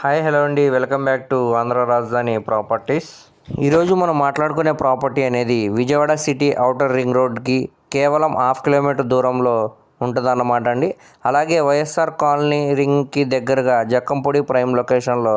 Hi hello అండి. Welcome back to Andhra Rajadhani properties. ఈరోజు మనం మాట్లాడుకునే ప్రాపర్టీ అనేది విజయవాడ సిటీ అవుటర్ రింగ్ రోడ్కి కేవలం హాఫ్ కిలోమీటర్ దూరంలో ఉంటుందన్నమాట అండి. అలాగే వైఎస్ఆర్ కాలనీ రింగ్కి దగ్గరగా జక్కంపొడి ప్రైమ్ లొకేషన్లో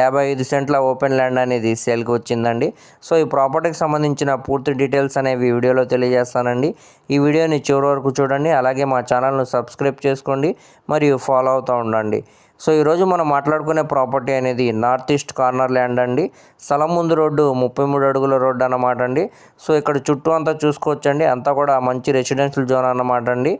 యాభై ఐదు సెంట్ల ఓపెన్ ల్యాండ్ అనేది సేల్కి వచ్చిందండి. సో ఈ ప్రాపర్టీకి సంబంధించిన పూర్తి డీటెయిల్స్ అనేవి వీడియోలో తెలియజేస్తానండి. ఈ వీడియోని చివరి వరకు చూడండి. అలాగే మా ఛానల్ను సబ్స్క్రైబ్ చేసుకోండి. మరియు ఫాలో అవుతూ ఉండండి. సో ఈరోజు మనం మాట్లాడుకునే ప్రాపర్టీ అనేది నార్త్ ఈస్ట్ కార్నర్ ల్యాండ్ అండి. స్థలం ముందు రోడ్డు ముప్పై మూడు అడుగుల రోడ్డు అన్నమాట అండి. సో ఇక్కడ చుట్టూ అంతా చూసుకోవచ్చండి. అంతా కూడా మంచి రెసిడెన్షియల్ జోన్ అన్నమాట అండి.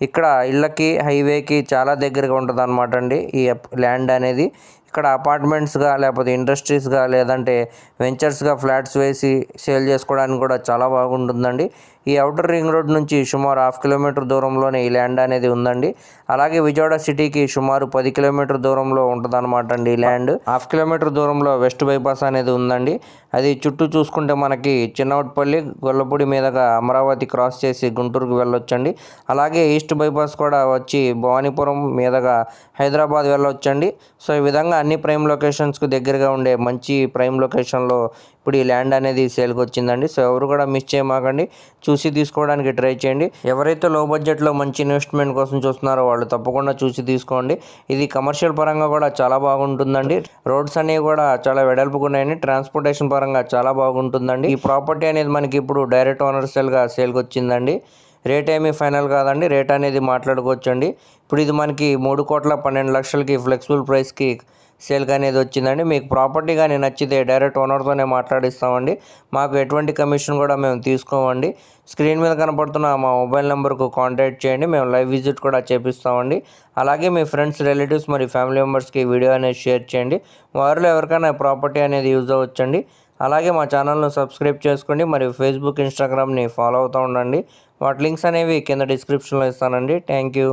ఇక్కడ ఇళ్ళకి హైవేకి చాలా దగ్గరగా ఉంటుంది అనమాట అండి. ఈ ల్యాండ్ అనేది ఇక్కడ అపార్ట్మెంట్స్గా లేకపోతే ఇండస్ట్రీస్గా లేదంటే వెంచర్స్గా ఫ్లాట్స్ వేసి సేల్ చేసుకోవడానికి కూడా చాలా బాగుంటుందండి. ఈ అవుటర్ రింగ్ రోడ్ నుంచి సుమారు హాఫ్ కిలోమీటర్ దూరంలోనే ఈ ల్యాండ్ అనేది ఉందండి. అలాగే విజయవాడ సిటీకి సుమారు పది కిలోమీటర్ దూరంలో ఉంటుందన్నమాట అండి ఈ ల్యాండ్. హాఫ్ కిలోమీటర్ దూరంలో వెస్ట్ బైపాస్ అనేది ఉందండి. అది చుట్టూ చూసుకుంటే మనకి చిన్నవట్పల్లి గొల్లపూడి మీదుగా అమరావతి క్రాస్ చేసి గుంటూరుకు వెళ్ళొచ్చండి. అలాగే ఈస్ట్ బైపాస్ కూడా వచ్చి భవానీపురం మీదుగా హైదరాబాద్ వెళ్ళొచ్చండి. సో ఈ విధంగా అన్ని ప్రైమ్ లొకేషన్స్కు దగ్గరగా ఉండే మంచి ప్రైమ్ లొకేషన్లో ఇప్పుడు ఈ ల్యాండ్ అనేది సేల్కి వచ్చిందండి. సో ఎవరు కూడా మిస్ చేయమాకండి. చూసి తీసుకోవడానికి ట్రై చేయండి. ఎవరైతే లో బడ్జెట్లో మంచి ఇన్వెస్ట్మెంట్ కోసం చూస్తున్నారో వాళ్ళు తప్పకుండా చూసి తీసుకోండి. ఇది కమర్షియల్ పరంగా కూడా చాలా బాగుంటుందండి. రోడ్స్ అనేవి కూడా చాలా వెడల్పుగా ట్రాన్స్పోర్టేషన్ పరంగా చాలా బాగుంటుందండి. ఈ ప్రాపర్టీ అనేది మనకి ఇప్పుడు డైరెక్ట్ ఓనర్ సేల్గా సేల్కి వచ్చిందండి. రేట్ ఏమీ ఫైనల్ కాదండి. రేట్ అనేది మాట్లాడుకోవచ్చండి. ఇప్పుడు ఇది మనకి మూడు కోట్ల పన్నెండు లక్షలకి ఫ్లెక్సిబుల్ ప్రైస్కి సేల్గా అనేది వచ్చిందండి మీకు ప్రాపర్టీ కానీ నచ్చితే డైరెక్ట్ ఓనర్తోనే మాట్లాడిస్తామండి. మాకు ఎటువంటి కమిషన్ కూడా మేము తీసుకోమండి. స్క్రీన్ మీద కనపడుతున్న మా మొబైల్ నెంబర్కు కాంటాక్ట్ చేయండి మేము లైవ్ విజిట్ కూడా చేపిస్తామండి. అలాగే మీ ఫ్రెండ్స్ రిలేటివ్స్ మరియు ఫ్యామిలీ మెంబర్స్కి వీడియో అనేది షేర్ చేయండి. వారిలో ఎవరికైనా ప్రాపర్టీ అనేది యూజ్ అవ్వచ్చండి. అలాగే మా ఛానల్ను సబ్స్క్రైబ్ చేసుకోండి మరియు ఫేస్బుక్ ఇన్స్టాగ్రామ్ని ఫాలో అవుతూ ఉండండి. వాటి లింక్స్ అనేవి కింద డిస్క్రిప్షన్లో ఇస్తానండి. Thank you